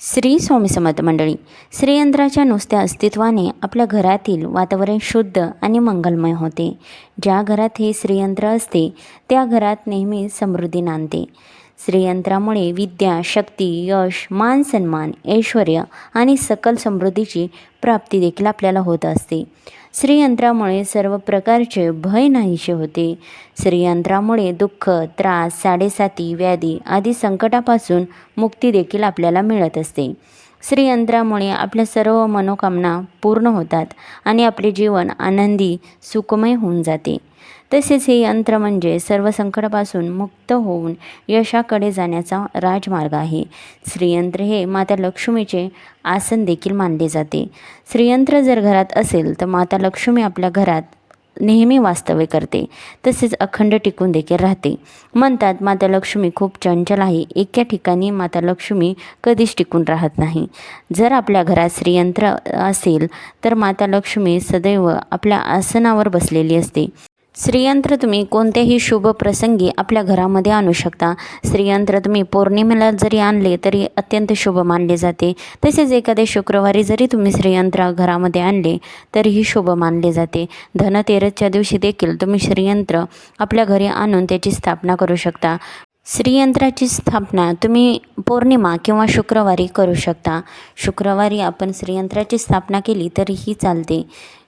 श्री स्वामी समर्थ मंडळी श्रीयंत्राच्या नुसत्या अस्तित्वाने आपल्या घरातील वातावरण शुद्ध आणि मंगलमय होते. ज्या घरात हे श्रीयंत्र असते त्या घरात नेहमी समृद्धी नांदते. श्रीयंत्रामुळे विद्या शक्ती यश मान सन्मान ऐश्वर आणि सकल समृद्धीची प्राप्ती देखील आपल्याला होत असते. श्रीयंत्रामुळे सर्व प्रकारचे भय नाहीसे होते. श्रीयंत्रामुळे दुःख त्रास साडेसाती व्याधी आदी संकटापासून मुक्ती देखील आपल्याला मिळत असते. श्रीयंत्रामुळे आपल्या सर्व मनोकामना पूर्ण होतात आणि आपले जीवन आनंदी सुखमय होऊन जाते. तसेच हे यंत्र म्हणजे सर्व संकटापासून मुक्त होऊन यशाकडे जाण्याचा राजमार्ग आहे. श्रीयंत्र हे माता लक्ष्मीचे आसन देखील मानले जाते. श्रीयंत्र जर घरात असेल तर माता लक्ष्मी आपल्या घरात नेहमी वास्तव्य करते तसेच अखंड टिकून देखील राहते. म्हणतात माता लक्ष्मी खूप चंचल आहे. एका ठिकाणी माता लक्ष्मी कधीच टिकून राहत नाही. जर आपल्या घरात श्रीयंत्र असेल तर माता लक्ष्मी सदैव आपल्या आसनावर बसलेली असते. श्रीयंत्र तुम्ही कोणत्याही शुभ प्रसंगी आपल्या घरामध्ये आणू शकता. श्रीयंत्र तुम्ही पौर्णिमेला जरी आणले तरी अत्यंत शुभ मानले जाते. तसेच एखाद्या शुक्रवारी जरी तुम्ही श्रीयंत्र घरामध्ये आणले तरीही शुभ मानले जाते. धनतेरसच्या दिवशी देखील तुम्ही श्रीयंत्र आपल्या घरी आणून त्याची स्थापना करू शकता. श्रीयंत्राची स्थापना तुम्ही पौर्णिमा किंवा शुक्रवारी करू शकता. शुक्रवारी आपण श्रीयंत्राची स्थापना केली तरीही चालते.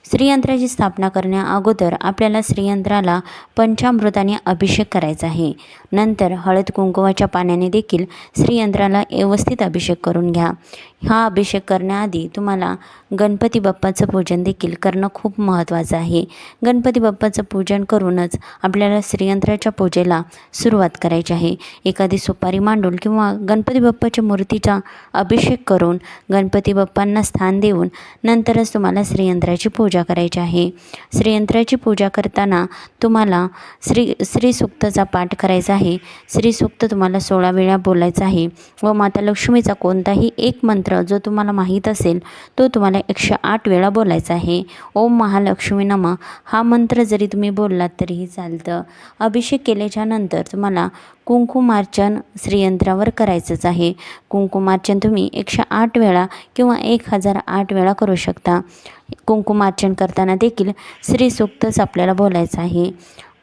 श्रीयंत्राची स्थापना करण्या अगोदर आपल्याला श्रीयंत्राला पंचामृताने अभिषेक करायचा आहे. नंतर हळद कुंकुवाच्या पाण्याने देखील श्रीयंत्राला व्यवस्थित अभिषेक करून घ्या. हा अभिषेक करण्याआधी तुम्हाला गणपती बाप्पाचं पूजन देखील करणं खूप महत्त्वाचं आहे. गणपती बाप्पाचं पूजन करूनच आपल्याला श्रीयंत्राच्या पूजेला सुरुवात करायची आहे. एखादी सुपारी मांडून किंवा गणपती बाप्पाच्या मूर्तीचा अभिषेक करून गणपती बाप्पांना स्थान देऊन नंतरच तुम्हाला श्रीयंत्राची पूजा पूजा करायची आहे. श्रीयंत्राची पूजा करताना तुम्हाला श्री श्रीसूक्तचा पाठ करायचा आहे. श्रीसूक्त तुम्हाला सोळा वेळा बोलायचा आहे. व माता लक्ष्मीचा कोणताही एक मंत्र जो तुम्हाला माहीत असेल तो तुम्हाला एकशे आठ वेळा बोलायचा आहे. ओम महालक्ष्मी नम. हा मंत्र जरी तुम्ही बोललात तरीही चालतं. अभिषेक केल्याच्यानंतर तुम्हाला कुंकुमार्चन श्रीयंत्रावर करायचंच आहे. कुंकुमार्चन तुम्ही एकशे आठ वेळा किंवा एक हजार आठ वेळा करू शकता. कुंकुमार्चन करताना देखील श्रीसूक्तच आपल्याला बोलायचं आहे.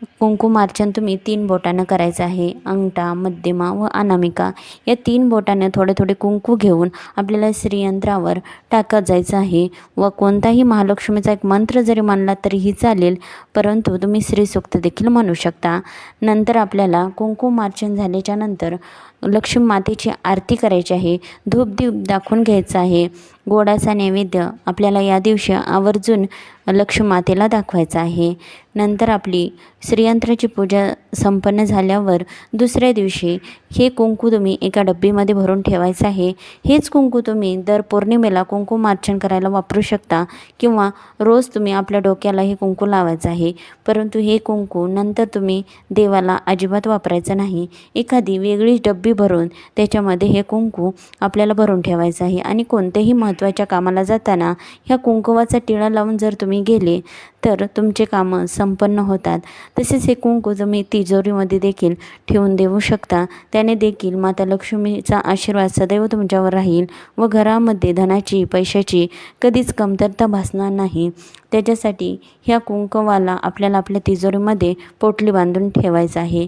कुंकुमार्चन तुम्ही तीन बोटानं करायचं आहे. अंगठा मध्यमा व अनामिका. या तीन बोटानं थोडे थोडे कुंकू घेऊन आपल्याला श्रीयंत्रावर टाकत जायचं आहे. व कोणताही महालक्ष्मीचा एक मंत्र जरी म्हणला तरीही चालेल परंतु तुम्ही श्रीसूक्त देखील म्हणू शकता. नंतर आपल्याला कुंकुमार्चन झाल्याच्यानंतर लक्ष्मी मातेची आरती करायची आहे. धूप दीप दाखवून घ्यायचं आहे. गोडाचा नैवेद्य आपल्याला या दिवशी आवर्जून लक्ष्मी मातेला दाखवायचा आहे. नंतर आपली श्रीयंत्राची पूजा संपन्न झाल्यावर दुसऱ्या दिवशी हे कुंकू तुम्ही एका डब्बीमध्ये भरून ठेवायचं आहे. हेच कुंकू तुम्ही दर पौर्णिमेला कुंकुमार्चन करायला वापरू शकता किंवा रोज तुम्ही आपल्या डोक्याला हे कुंकू लावायचं आहे. परंतु हे कुंकू नंतर तुम्ही देवाला अजिबात वापरायचं नाही. एखादी वेगळीच डब्बी भरून त्याच्यामध्ये हे कुंकू आपल्याला भरून ठेवायचं आहे. आणि कोणत्याही महत्त्वाच्या कामाला जाताना ह्या कुंकुवाचा टिळा लावून जर तुम्ही गेले तर तुमचे कामं संपन्न होतात. तसेच हे कुंकू तुम्ही तिजोरीमध्ये देखील ठेवून देऊ शकता. त्याने देखील माता लक्ष्मीचा आशीर्वाद सदैव तुमच्यावर राहील व घरामध्ये धनाची पैशाची कधीच कमतरता भासणार नाही. त्याच्यासाठी ह्या कुंकवाला आपल्याला आपल्या तिजोरीमध्ये पोटली बांधून ठेवायचं आहे.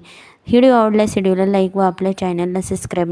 व्हिडिओ आवडल्यास व्हिडिओला लाईक व आपल्या चॅनलला सबस्क्राईब